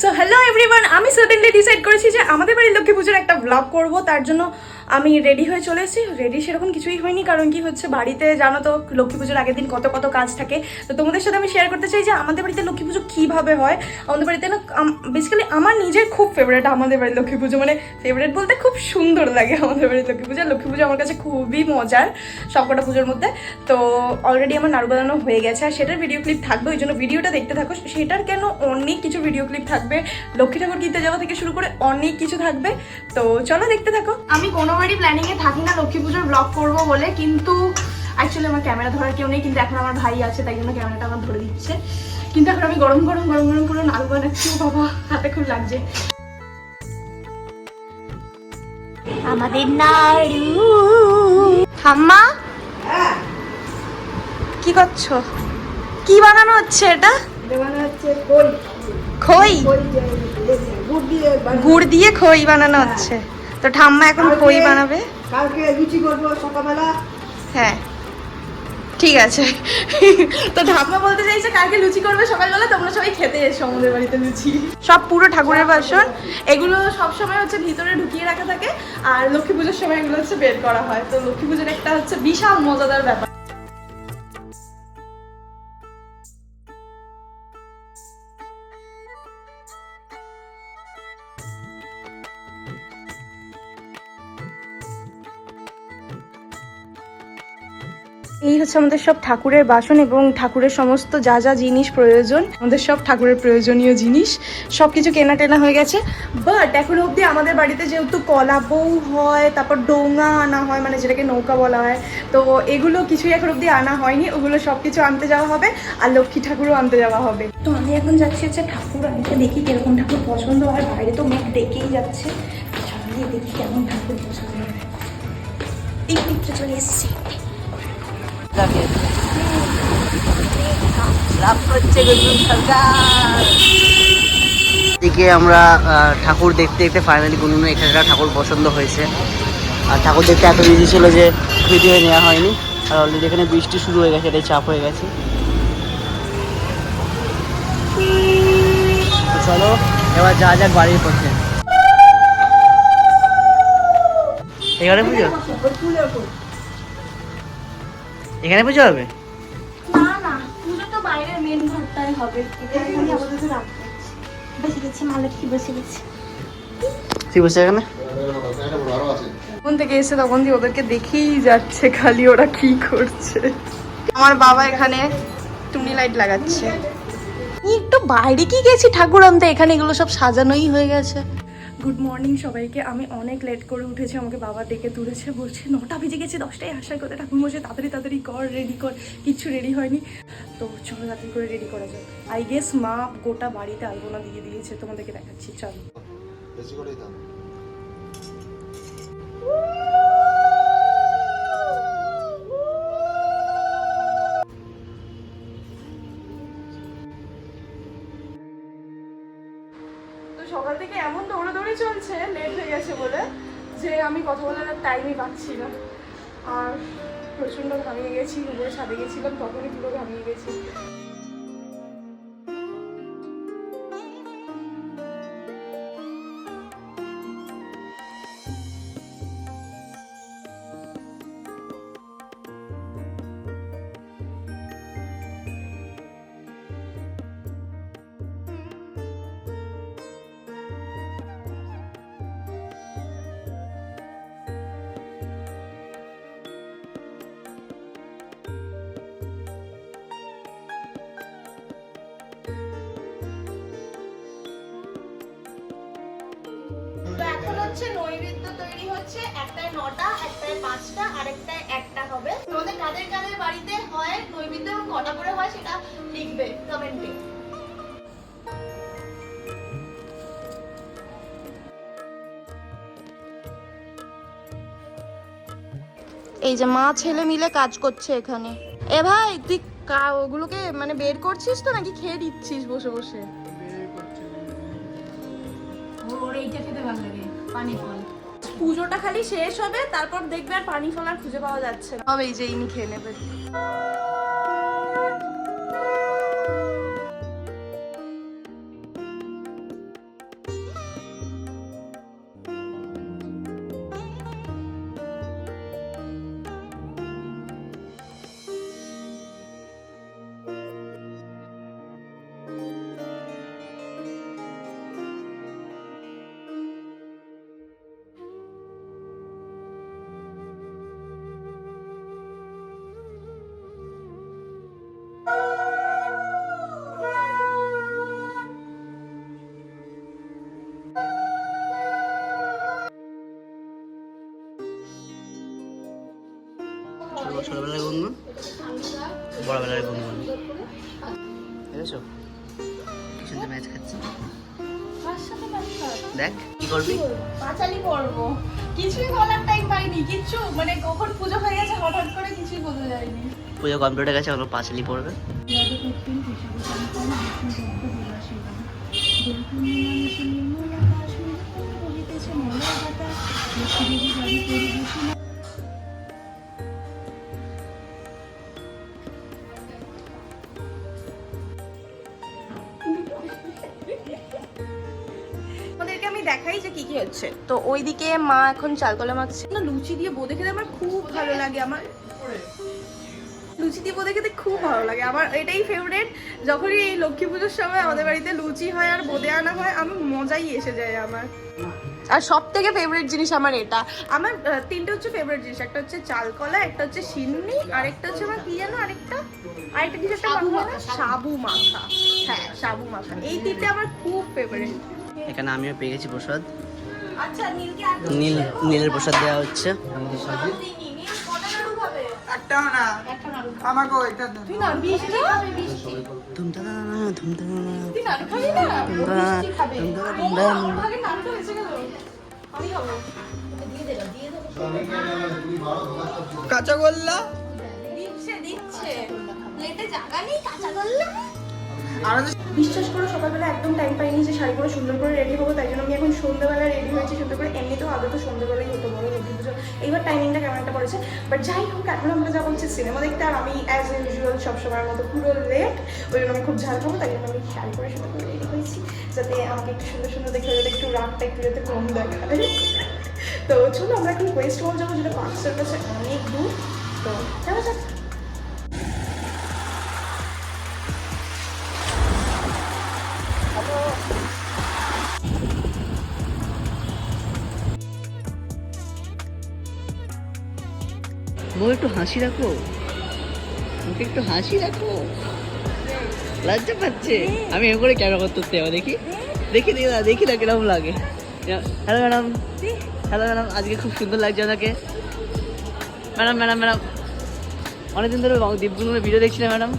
So hello everyone আমি suddenly decide করেছি যে আমাদের বাড়ির লক্ষ্মী পুজোর একটা ব্লগ করব। তার জন্য আমি রেডি হয়ে চলে এসেছি। রেডি সেরকম কিছুই হয়নি, কারণ কি হচ্ছে, বাড়িতে জানো তো, লক্ষ্মী পুজোর আগের দিন কত কত কাজ থাকে। তো তোমাদের সাথে আমি শেয়ার করতে চাই যে, আমাদের বাড়িতে লক্ষ্মী পুজো কীভাবে হয়? আমাদের বাড়িতে না বেসিক্যালি আমার নিজের খুব ফেভারিট আমাদের বাড়ির লক্ষ্মী পুজো। মানে ফেভারিট বলতে খুব সুন্দর লাগে আমাদের বাড়ির লক্ষ্মী পুজো। লক্ষ্মী পুজো আমার কাছে খুবই মজার সবকটা পুজোর মধ্যে। তো অলরেডি আমার নাড়ু বানানো হয়ে গেছে, আর সেটার ভিডিও ক্লিপ থাকবে, ওই জন্য ভিডিওটা দেখতে থাকো। সেটার কেন অনেক কিছু ভিডিও ক্লিপ থাকবে? লক্ষ্মী ঠাকুর কিনতে যাওয়া থেকে শুরু করে অনেক কিছু থাকবে। তো চলো দেখতে থাকো। আমি কোনোবারই প্ল্যানিংয়ে থাকি না লক্ষ্মী পুজোর ব্লগ করব বলে কিন্তু অ্যাকচুয়ালি আমার ক্যামেরা ধরার কেউ নেই কিন্তু এখন আমার ভাই আছে তাই জন্য ক্যামেরাটা আমার ধরে দিচ্ছে। কিন্তু এখন আমি গরম গরম গরম গরম করে নাড়ু বানাচ্ছি বাবা হাতে খুব লাগছে। আমাদের নাড়ু। ঠাম্মা? কি করছ? কি বানানো হচ্ছে এটা? খই। গুড় দিয়ে বানানো। গুড় দিয়ে খই বানানো হচ্ছে। তো ঠাম্মা এখন খই বানাবে? কালকে লুচি করব সকালবেলা। হ্যাঁ। ঠিক আছে। তো ঠাম্মা বলতে চাইছে কালকে লুচি করবে সকালবেলা তোমরা সবাই খেতে এসো আমাদের বাড়িতে লুচি। সব পুরো ঠাকুরের বাসন। এগুলো সব সময় হচ্ছে ভিতরে ঢুকিয়ে রাখা থাকে আর লক্ষ্মী পুজোর সময় এগুলো হচ্ছে বের করা হয়। তো লক্ষ্মী পুজোর একটা হচ্ছে বিশাল মজাদার ব্যাপার। এই হচ্ছে আমাদের সব ঠাকুরের বাসন এবং ঠাকুরের সমস্ত যা যা জিনিস প্রয়োজন, আমাদের সব ঠাকুরের প্রয়োজনীয় জিনিস সব কিছু কেনা টেনা হয়ে গেছে। বাট এখন অবধি আমাদের বাড়িতে যেহেতু কলা বউ হয়, তারপর ডোঙা আনা হয় মানে যেটাকে নৌকা বলা হয়, তো এগুলো কিছুই এখন অবধি আনা হয়নি, ওগুলো সব কিছু আনতে যাওয়া হবে আর লক্ষ্মী ঠাকুরও আনতে যাওয়া হবে। তো আমি এখন যাচ্ছি হচ্ছে ঠাকুর আনতে দেখি কীরকম ঠাকুর পছন্দ হয়, বাইরে তো মেঘ ডেকেই যাচ্ছে। দেখি কেমন ঠাকুর পছন্দ হয়। এই চলে এসেছি। এদিকে আমরা ঠাকুর দেখতে দেখতে ফাইনালি গুনগুনো এখানকার ঠাকুর পছন্দ হয়েছে। আর ঠাকুর দেখতে এত ইজি ছিল যে ভিডিও নেওয়া হয়নি। আর অলরেডি এখানে বৃষ্টি শুরু হয়ে গেছে, এটাই চাপ হয়ে গেছে। চলো, এবার যা যাক বাড়ির পথে। এখানে পুজো? এখানে পুজো হবে? না না পুজো তো বাইরের মেন ঘরটাই হবে। এখানে আপাতত রাখব বসে গেছি মা লক্ষ্মী বসে গেছি। তুই বসে এখানে? তখন থেকে এসে তখন দিয়ে ওদেরকে দেখেই যাচ্ছে খালি ওরা কি করছে। আমার বাবা এখানে টুনি লাইট লাগাচ্ছে। আমি একটু বাইরে কি গেছি? ঠাকুর আনতে এখানে এগুলো সব সাজানোই হয়ে গেছে। গুড মর্নিং সবাইকে। আমি অনেক লেট করে উঠেছি, আমাকে বাবা ডেকে তুলেছে, বলছে, নটা বেজে গেছে, দশটায় আসার কথা। ঠাকুর বসে তাড়াতাড়ি তাড়াতাড়ি কর রেডি কর। কিচ্ছু রেডি হয়নি। তো চলো তাড়াতাড়ি করে রেডি করা যাক। আই গেস মা গোটা বাড়িতে আলপনা দিয়ে দিয়েছে, তোমাদেরকে দেখাচ্ছি, চলো। সকাল থেকে এমন দৌড়াদৌড়ি চলছে লেট হয়ে গেছে বলে, যে আমি কথা বলার টাইমই পাচ্ছি না। আর প্রচণ্ড ঘামিয়ে গেছি উপরে ছাদে গেছিলাম, তখনই পুরো ঘামিয়ে গেছি। হচ্ছে নৈবেদ্য তৈরি হচ্ছে একটায় নটা একটায় পাঁচটা আর একটায় একটা হবে। তোমাদের কাদের কাদের বাড়িতে হয় নৈবেদ্য এবং কটা করে হয় সেটা লিখবে কমেন্টে এই যে মা ছেলে মিলে কাজ করছে এখানে। এ ভাই তুই কা- ওগুলোকে মানে বের করছিস তো নাকি খেয়ে দিচ্ছিস বসে বসে? ওর এইটা খেতে ভালো লাগে। পানি ফল। পুজোটা খালি শেষ হবে, তারপর দেখবে আর পানি ফল আর খুঁজে পাওয়া যাচ্ছে না। হবে এই যে ইনি খেয়ে নেবে। ছোট ছোটবেলার গুনগুন বড়বেলার গুনগুন দেখেছ কিছু ম্যাচ খাচ্ছে। দেখ কি করবি? পাঁচালি করব কিছুই বলার টাইম পাইনি কিচ্ছু মানে কখন পুজো হয়ে গেছে হঠাৎ করে কিছুই বোঝা যায়নি। পুজো কমপ্লিট হয়ে গেছে এখন পাঁচালি পড়বে ওইদিকে মা এখন চালকলা মাখছে। না লুচি দিয়ে বোঁদে খেতে আমার খুব ভালো লাগে আমার লুচি দিয়ে বোঁদে খেতে খুব ভালো লাগে। আমার এটাই ফেভারিট যখনই এই লক্ষ্মী পুজোর সময় আমাদের বাড়িতে লুচি হয় আর বোঁদে আনা হয় আমি মজাই এসে যায় আমার। আর সব থেকে ফেভারিট জিনিস আমার এটা। আমার তিনটে হচ্ছে ফেভারিট জিনিস একটা হচ্ছে চালকলা একটা হচ্ছে সিন্নি আরেকটা হচ্ছে আমার কি জানো আরেকটা? আরেকটা কিছু একটা সাবু মাখা হ্যাঁ সাবু মাখা। এই তিনটে আমার খুব ফেভারিট এখানে আমিও পেয়ে গেছি প্রসাদ। নীল নীলের প্রসাদ দেওয়া হচ্ছে দিইনি। নীল কটা নাড়ু খাবে? একটাও না আমাকেও এটা দাও। তুই নাড়ু খাবি না? ধুমধানা ধুমধানা তুই নাড়ু খাবি না? ও মিষ্টি খাবে। ও, আমার ভাগে নাড়ুটা এসে গেল। আমি খাব। কাঁচা গোল্লা দিচ্ছে, দিচ্ছে। প্লেটে জায়গা নেই, কাঁচা গোল্লা। আরও বিশ্বাস করো, সকালবেলা একদম টাইম পাইনি যে শাড়ি পরে সুন্দর করে রেডি হব, তাই জন্য আমি এখন সন্ধ্যাবেলা রেডি হয়েছি সুন্দর করে। এমনিতেও আগে তো সন্ধ্যাবেলাই হতো বড় লক্ষ্মী পুজো। এইবার টাইমিংটা কেমন একটা পড়েছে। বাট যাই হোক, এখন আমরা যাব হচ্ছে সিনেমা দেখতে, আর আমি অ্যাজ ইউজুয়াল সবসময়ের মতো পুরো লেট ওই জন্য আমি খুব ঝাল খাব, তাই জন্য আমি শাড়ি পরে সুন্দর করে রেডি হয়েছি, যাতে আমাকে একটু সুন্দর সুন্দর দেখে যাতে একটু রাগটা একটু যাতে কম দেখায়। তো চলো, আমরা এখন ওয়েস্ট মল যাব, যেটা পার্কসের কাছে অনেক দূর। তো যাওয়া যাক। মুখ একটু হাসি রাখো মুখে একটু হাসি রাখো লজ্জা পাচ্ছে আমি এম করে ক্যামেরা করতে হতে হবে দেখি দেখি দেখি না দেখি না কিরকম লাগে হ্যালো ম্যাডাম হ্যালো ম্যাডাম আজকে খুব সুন্দর লাগছে আপনাকে ম্যাডাম ম্যাডাম ম্যাডাম অনেকদিন ধরে দীপগুলোর ভিডিও দেখছিলাম ম্যাডাম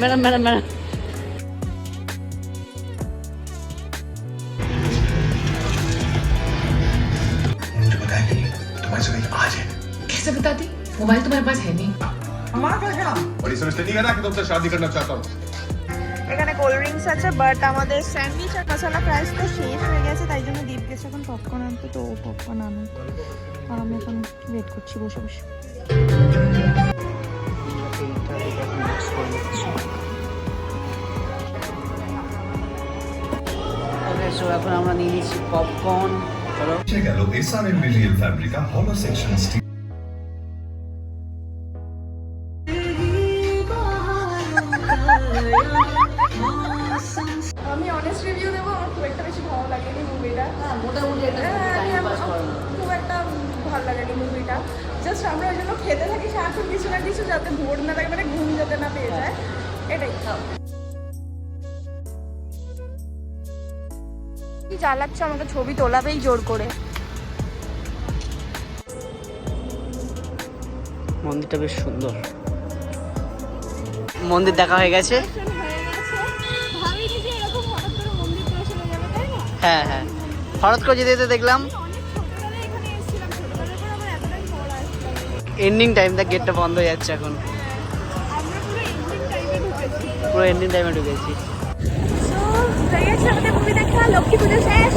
ম্যাডাম ম্যাডাম ম্যাডাম मुझे बताया नहीं तुम्हारे साथ आज है कैसे बताती मोबाइल तुम्हारे पास है नहीं আমাকে দাও और ये समझते नहीं है ना कि तुमसे शादी करना चाहता हूँ এখানে কোল্ড ড্রিঙ্কস আছে বাট আমাদের স্যান্ডউইচ আর মশলা ফ্রাইস তো শেষ হয়ে গেছে তাই জন্য দীপ গেছে এখন পপকর্ন আনতে তো ও পপকর্ন আনো আর আমি এখন ওয়েট করছি বসে বসে ওকে সো এখন আমরা নিয়ে নিচ্ছি পপকর্ন চলো চেক গেল এসআর ইম্পেরিয়াল ফ্যাব্রিকা হলো সেকশন স্টিল আমি অনেস্ট রিভিউ দেবো আমার খুব একটা বেশি ভালো লাগেনি মুভিটা মোটামুটি খুব একটা ভালো লাগেনি মুভিটা জাস্ট আমরা ওই জন্য খেতে থাকি সারাক্ষণ কিছু না কিছু যাতে ভোর না লাগে মানে ঘুম যাতে না পেয়ে যায়। এটাই। কি জ্বালাচ্ছে? আমাকে ছবি তোলাবেই জোর করে। মন্দিরটা বেশ সুন্দর। মন্দির দেখা হয়ে গেছে। হ্যাঁ হ্যাঁ। হঠাৎ করে যেতে যেতে দেখলাম এন্ডিং টাইমটা গেটটা বন্ধ হয়ে যাচ্ছে এখন। পুরো এন্ডিং টাইমে ঢুকেছি। লক্ষ্মী পুজো শেষ